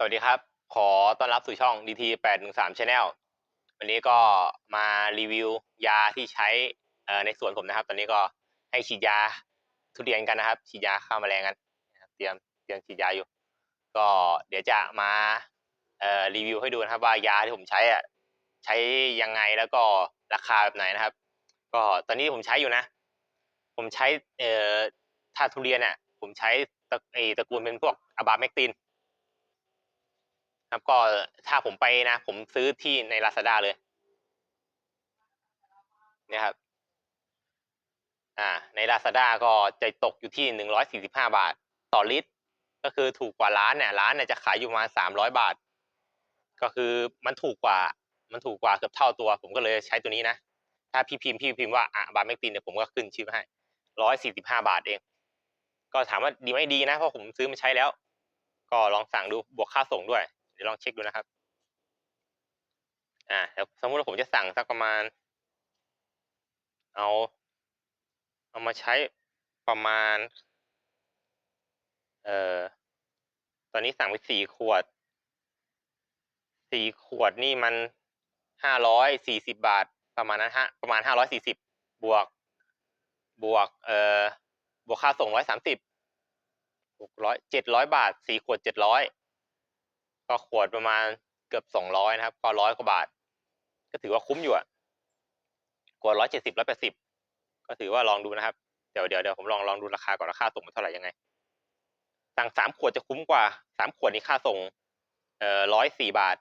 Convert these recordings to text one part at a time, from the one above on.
สวัสดีครับ ขอต้อนรับสู่ช่อง DT 8 1 3 Channel วันนี้ก็มารีวิวยาที่ใช้ในสวนผมนะครับ ตอนนี้ก็ให้ฉีดยาทุเรียนกันนะครับ ฉีดยาฆ่าแมลงกันเตรียมเตรียมฉีดยาอยู่ ก็เดี๋ยวจะมารีวิวให้ดูนะครับ ว่ายาที่ผมใช้อะใช้ยังไงแล้วก็ราคาแบบไหนนะครับ ก็ตอนนี้ผมใช้อยู่นะ ผมใช้เอ่อถ้าทุเรียนอะผมใช้ตระเอ่อตระกูลเป็นพวกอะบาเมกติน ครับก็ถ้าผมไปนะ ผมซื้อที่ใน Lazada เลยเนี่ยครับ อ่า ใน Lazada ก็จะตกอยู่ที่หนึ่งร้อยสี่สิบห้าบาท ต่อลิตร ก็คือถูกกว่าร้านเนี่ยร้านเนี่ยจะขายอยู่มาสามร้อยบาท ก็คือมันถูกกว่า มันถูกกว่าเกือบเท่าตัว ผมก็เลยใช้ตัวนี้นะ ถ้าพี่พิมพ์พี่พิมพ์ว่าอะบาเมกตินเนี่ยผมก็ขึ้นชื่อให้ร้อยสี่สิบห้าบาทเอง ก็ถามว่าดีไม่ดีนะเพราะผมซื้อมาใช้แล้ว ก็ลองสั่งดูบวกค่าส่งด้วย ดี๋ยวลองเช็คดูนะครับ อ่าเดี๋ยวสมมติว่าผมจะสั่งสักประมาณ เอา เอามาใช้ประมาณ เอ่อ ตอนนี้สั่งไปสี่ขวด สี่ขวดนี่มันห้าร้อยสี่สิบาท ประมาณนั้นฮะ ประมาณห้าร้อยสี่สิบบวก บวก เอ่อ บวกค่าส่งร้อยสามสิบหกร้อยเจ็ดร้อยบาทสี่ขวดเจ็ดร้อย ก็ขวดประมาณเกือบสองร้อยนะครับ ก็ร้อยกว่าบาท ก็ถือว่าคุ้มอยู่อะขวดร้อยเจ็ดสิบร้อยแปดสิบก็ถือว่าลองดูนะครับ เดี๋ยวเดี๋ยวเดี๋ยวผมลองลองดูราคาก่อนราคาส่งมันเท่าไหร่ยังไง สั่งสามขวดจะคุ้มกว่าสามขวดนี้ค่าส่ง เอ่อร้อยสี่บาท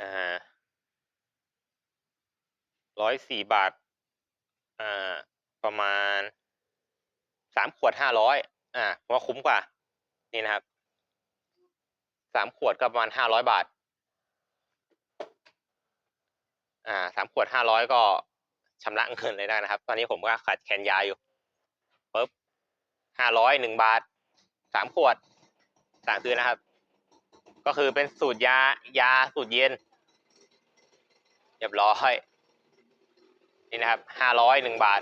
อ่าร้อยสี่บาท อ่า ประมาณสามขวดห้าร้อยอ่าผมว่าคุ้มกว่า นี่นะครับ สามขวดก็ประมาณห้าร้อยบาท อ่าสามขวดห้าร้อยก็ชำระเงินเลยได้นะครับ ตอนนี้ผมก็ขาดแคนยาอยู่ปุ๊บห้าร้อยหนึ่งบาทสามขวดสั่งซื้อนะครับ ก็คือเป็นสูตรยายาสูตรเย็นเรียบร้อยนี่นะครับห้าร้อยหนึ่งบาท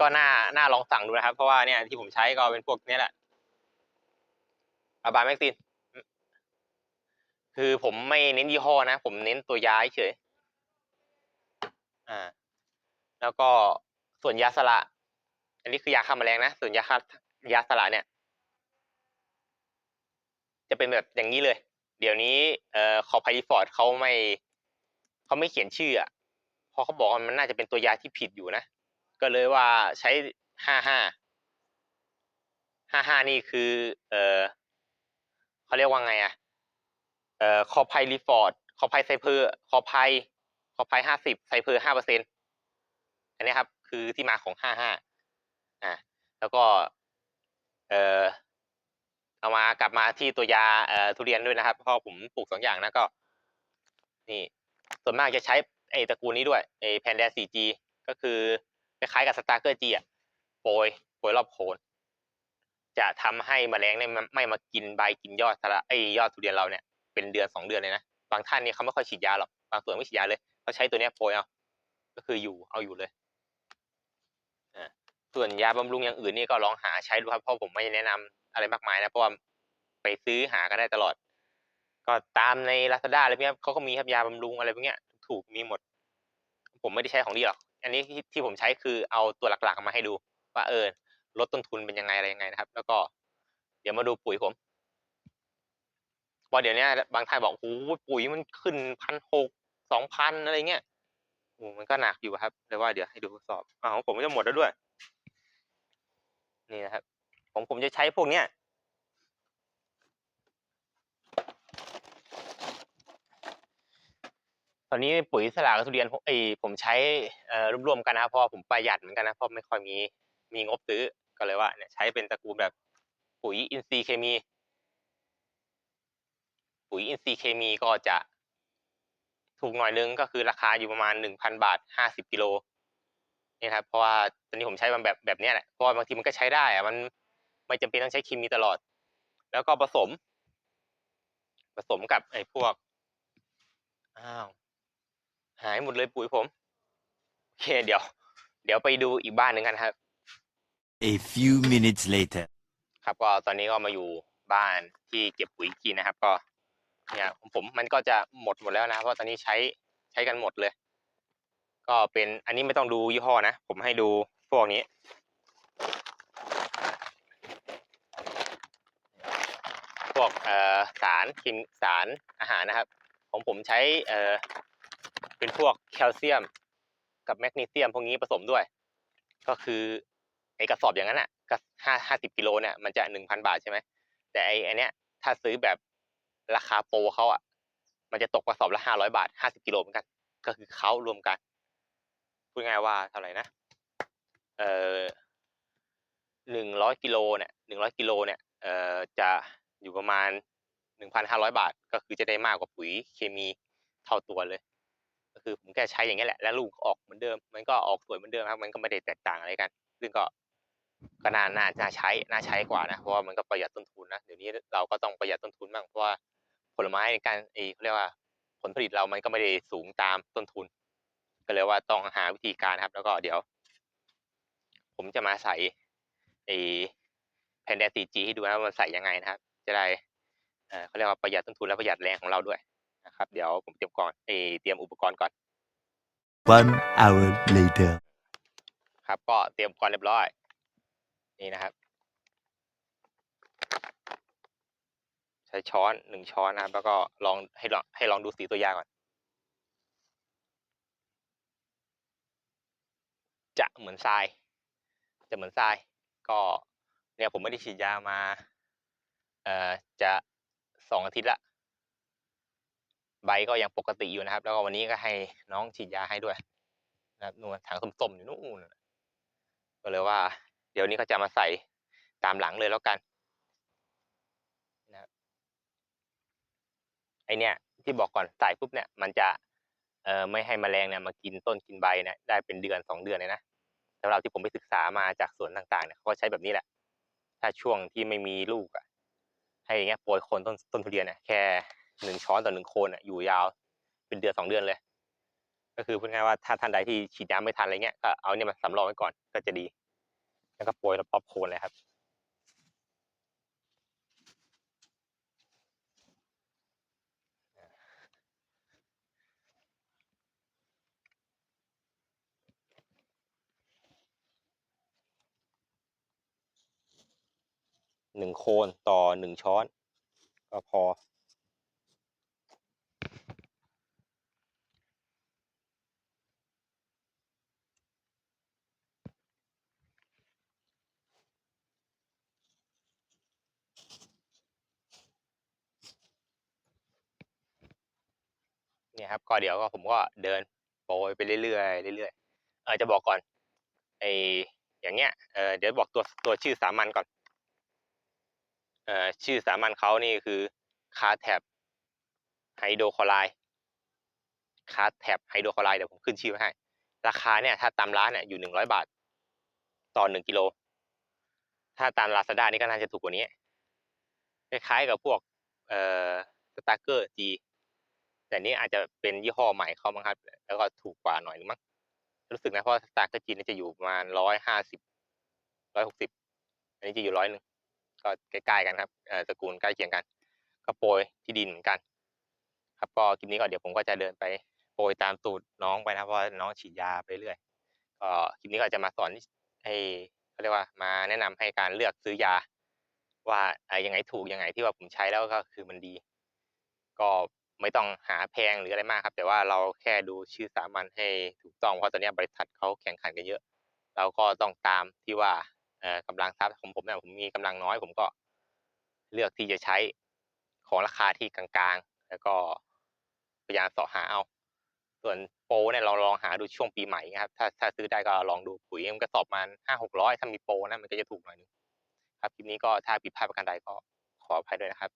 ก็น่าน่าลองสั่งดูนะครับ เพราะว่าเนี่ยที่ผมใช้ก็เป็นพวกนี้แหละอาบาแม็กซิน คือผมไม่เน้นยี่ห้อนะ ผมเน้นตัวยาเฉย อ่า แล้วก็ส่วนยาสละอันนี้คือยาฆ่าแมลงนะ ส่วนยาฆ่ายาสละเนี่ย จะเป็นแบบอย่างนี้เลย เดี๋ยวนี้เอ่อคอพาริฟอร์ดเขาไม่เขาไม่เขียนชื่ออะพราะเขาบอกว่ามันน่าจะเป็นตัวยาที่ผิดอยู่นะ ก็เลยว่าใช้ห้าห้าห้าห้านี่คือ เอ่อเขาเรียกว่าไงอะ เอ่อคอไพรีฟอร์ดคอไพไซเพอร์คอไพคอไพห้าสิบไซเพอร์ห้าเปอร์เซ็นอันนี้ครับคือที่มาของห้าห้าอ่าแล้วก็เอ่อเอามากลับมาที่ตัวยาเอ่อทุเรียนด้วยนะครับเพราะผมปลูกสองอย่างนะก็ นี่ ส่วนมากจะใช้ไอ้ตระกูลนี้ด้วยไอ้แพนแด 4G ก็คือคล้ายๆกับสตาร์เกอร์จีอะโปรยโปรยรอบโคนจะทำให้แมลงเนี่ยไม่มากินใบกินยอดสละไอ้ยอดทุเรียนเราเนี่ย เป็นเดือนสองเดือนเลยนะบางท่านเนี่ยเขาไม่ค่อยฉีดยาหรอกบางส่วนไม่ฉีดยาเลยเขาใช้ตัวเนี้ยโปรยเอาก็คืออยู่เอาอยู่เลยอ่าส่วนยาบำรุงอย่างอื่นนี่ก็ลองหาใช้ดูครับเพราะผมไม่แนะนำอะไรมากมายนะเพราะว่าไปซื้อหากันได้ตลอด ก็ตามใน Lazada อะไรเนี้ยเขาก็มีครับยาบำรุงอะไรพวกเนี้ยถูกมีหมด ผมไม่ได้ใช้ของดีหรอกอันนี้ที่ที่ผมใช้คือเอาตัวหลักๆมาให้ดู ว่าเออลดต้นทุนเป็นยังไงอะไรยังไงนะครับ แล้วก็ เดี๋ยวมาดูปุ๋ยผม พอเดี๋ยวนี้บางท่านบอกโอ้ปุ๋ยมันขึ้นพันหกสองพันอะไรเงี้ยโอ้มันก็หนักอยู่ครับเลยว่าเดี๋ยวให้ดูทดสอบอ่าของผมก็จะหมดแล้วด้วย นี่นะครับ ผมผมจะใช้พวกเนี้ยตอนนี้ปุ๋ยสลากบทุเรียนผมเอผมใช้รวมๆกันนะเพราะผมประหยัดเหมือนกันนะเพราะไม่ค่อยมีมีงบซื้อก็เลยว่าเนี่ยใช้เป็นตระกูลแบบปุ๋ยอินทรีย์เคมี ปุ๋ยอินทรีย์เคมีก็จะ ถูกหน่อยนึงก็คือราคาอยู่ประมาณหนึ่งพันบาทห้าสิบกิโลนี่ครับเพราะว่าตอนนี้ผมใช้มันแบบแบบเนี้ยแหละเพราะว่าบางทีมันก็ใช้ได้อะมันไม่จำเป็นต้องใช้เคมีตลอด แล้วก็ผสม ผสมกับไอ้พวกอ้าวหายหมดเลยปุ๋ยผมโอเคเดี๋ยว เดี๋ยวไปดูอีกบ้านหนึ่งกันครับ A few minutes later. ครับก็ตอนนี้ก็มาอยู่บ้านที่เก็บปุ๋ยกินนะครับ ก็ เนี่ยผมมันก็จะหมดหมดแล้วนะ เพราะตอนนี้ใช้ใช้กันหมดเลย ก็เป็นอันนี้ไม่ต้องดูยี่ห้อนะ ผมให้ดูพวกนี้ พวกเอ่อสารคิมสารอาหารนะครับ ของผมใช้เอ่อเป็นพวกแคลเซียมกับแมกนีเซียมพวกนี้ผสมด้วย ก็คือไอกระสอบอย่างนั้นอะก็ห้าห้าสิบกิโลเนี่ยมันจะหนึ่งพันบาทใช่ไหมแต่ไออันเนี้ยถ้าซื้อแบบ ราคาโปรเขาอะ มันจะตกกระสอบละห้าร้อยบาทห้าสิบกิโลเหมือนกัน ก็คือเขารวมกัน พูดง่ายว่าเท่าไหร่นะ เอ่อหนึ่งร้อยกิโลเนี่ยหนึ่งร้อยกิโลเนี่ย เอ่อ จะอยู่ประมาณหนึ่งพันห้าร้อยบาท ก็คือจะได้มากกว่าปุ๋ยเคมีเท่าตัวเลย ก็คือผมแค่ใช้อย่างนี้แหละ แล้วลูกออกเหมือนเดิม มันก็ออกสวยเหมือนเดิมครับ มันก็ไม่ได้แตกต่างอะไรกัน ซึ่งก็ก็น่าน่าน่าใช้น่าใช้กว่านะเพราะว่ามันก็ประหยัดต้นทุนนะเดี๋ยวนี้เราก็ต้องประหยัดต้นทุนบ้างเพราะว่า ผลไม้ในการเออเขาเรียกว่าผลผลิตเรามันก็ไม่ได้สูงตามต้นทุน ก็เลยว่าต้องหาวิธีการครับ แล้วก็เดี๋ยว ผมจะมาใส่ไอแผ่นแดน 4G ให้ดูนะว่ามันใส่ยังไงนะครับ จะได้เออเขาเรียกว่าประหยัดต้นทุนและประหยัดแรงของเราด้วยนะครับ เดี๋ยวผมเตรียมก่อนเออเตรียมอุปกรณ์ก่อน One hour later. ครับก็เตรียมอุปกรณ์เรียบร้อย นี่นะครับ ใช้ช้อนหนึ่งช้อนนะครับ แล้วก็ลองให้ลองให้ลองดูสีตัวยาก่อน จะเหมือนทราย จะเหมือนทราย ก็เนี่ยผมไม่ได้ฉีดยามาเอ่อจะสองอาทิตย์ละใบก็ยังปกติอยู่นะครับ แล้วก็วันนี้ก็ให้น้องฉีดยาให้ด้วยนะครับนู่นถังส้มๆอยู่นู่นก็เลยว่า เดี๋ยวนี้ก็จะมาใส่ตามหลังเลยแล้วกันนะครับ ไอเนี่ยที่บอกก่อนใส่ปุ๊บเนี่ยมันจะเอ่อไม่ให้แมลงเนี่ยมากินต้นกินใบเนี่ยได้เป็นเดือนสองเดือนเลยนะสำหรับที่ผมไปศึกษามาจากสวนต่างๆเนี่ยเขาก็ใช้แบบนี้แหละ ถ้าช่วงที่ไม่มีลูกอะให้อย่างเงี้ยโปรยโคนต้นต้นทุเรียนเนี่ยแค่หนึ่งช้อนต่อหนึ่งโคนอะอยู่ยาวเป็นเดือนสองเดือนเลย ก็คือพูดง่ายๆว่าถ้าท่านใดที่ฉีดยาไม่ทันอะไรเงี้ยก็เอาเนี่ยมาสำรองไว้ก่อนก็จะดี แล้วก็โปรยรอบโคนเลยครับ หนึ่งโคนต่อหนึ่งช้อน ก็พอ เนี่ยครับ ก็เดี๋ยวก็ผมก็เดินโปรยไปเรื่อยๆเรื่อยๆเออจะบอกก่อนไออย่างเงี้ยเออเดี๋ยวบอกตัวตัวชื่อสามัญก่อน ชื่อสามัญเขานี่คือคาแท็บไฮโดรคลอไรด์คาแท็บไฮโดรคลอไรด์เดี๋ยวผมขึ้นชื่อไว้ให้ ราคาเนี่ยถ้าตามร้านเนี่ยอยู่หนึ่งร้อยบาท ต่อหนึ่งกิโล ถ้าตามลาซาด้านี่ก็น่าจะถูกกว่านี้ คล้ายๆกับพวกเอ่อสตาร์เกอร์จีแต่นี้อาจจะเป็นยี่ห้อใหม่เขามั้งครับ แล้วก็ถูกกว่าหน่อยนึงมั้งรู้สึกนะเพราะสตาร์เกอร์จีนี่จะอยู่ประมาณร้อยห้าสิบร้อยหกสิบอันนี้จะอยู่ร้อยหนึ่ง ก็ใกล้ๆกันครับเอ่อตระกูลใกล้เคียงกัน ก็โปรยที่ดินเหมือนกัน ครับก็คลิปนี้ก็เดี๋ยวผมก็จะเดินไปโปรยตามตูดน้องไปนะเพราะน้องฉีดยาไปเรื่อยก็คลิปนี้ก็จะมาสอนให้เขาเรียกว่ามาแนะนำให้การเลือกซื้อยา ว่าอ่อยังไงถูกยังไงที่ว่าผมใช้แล้วก็คือมันดี ก็ไม่ต้องหาแพงหรืออะไรมากครับ แต่ว่าเราแค่ดูชื่อสามัญให้ถูกต้องเพราะตอนนี้บริษัทเขาแข่งขันกันเยอะ เราก็ต้องตามที่ว่า กำลังทรัพย์ของผมเนี่ยผมมีกำลังน้อย ผมก็เลือกที่จะใช้ของราคาที่กลางๆ แล้วก็พยายามเสาะหาเอาส่วนโปรเนี่ยเราลองหาดูช่วงปีใหม่นะครับ ถ้าถ้าซื้อได้ก็ลองดูปุ๋ยมันก็สอบมาห้าหกร้อยถ้ามีโปรนะมันก็จะถูกหน่อยนึงครับคลิปนี้ก็ถ้าผิดพลาดประการใดก็ขออภัยด้วยนะครับ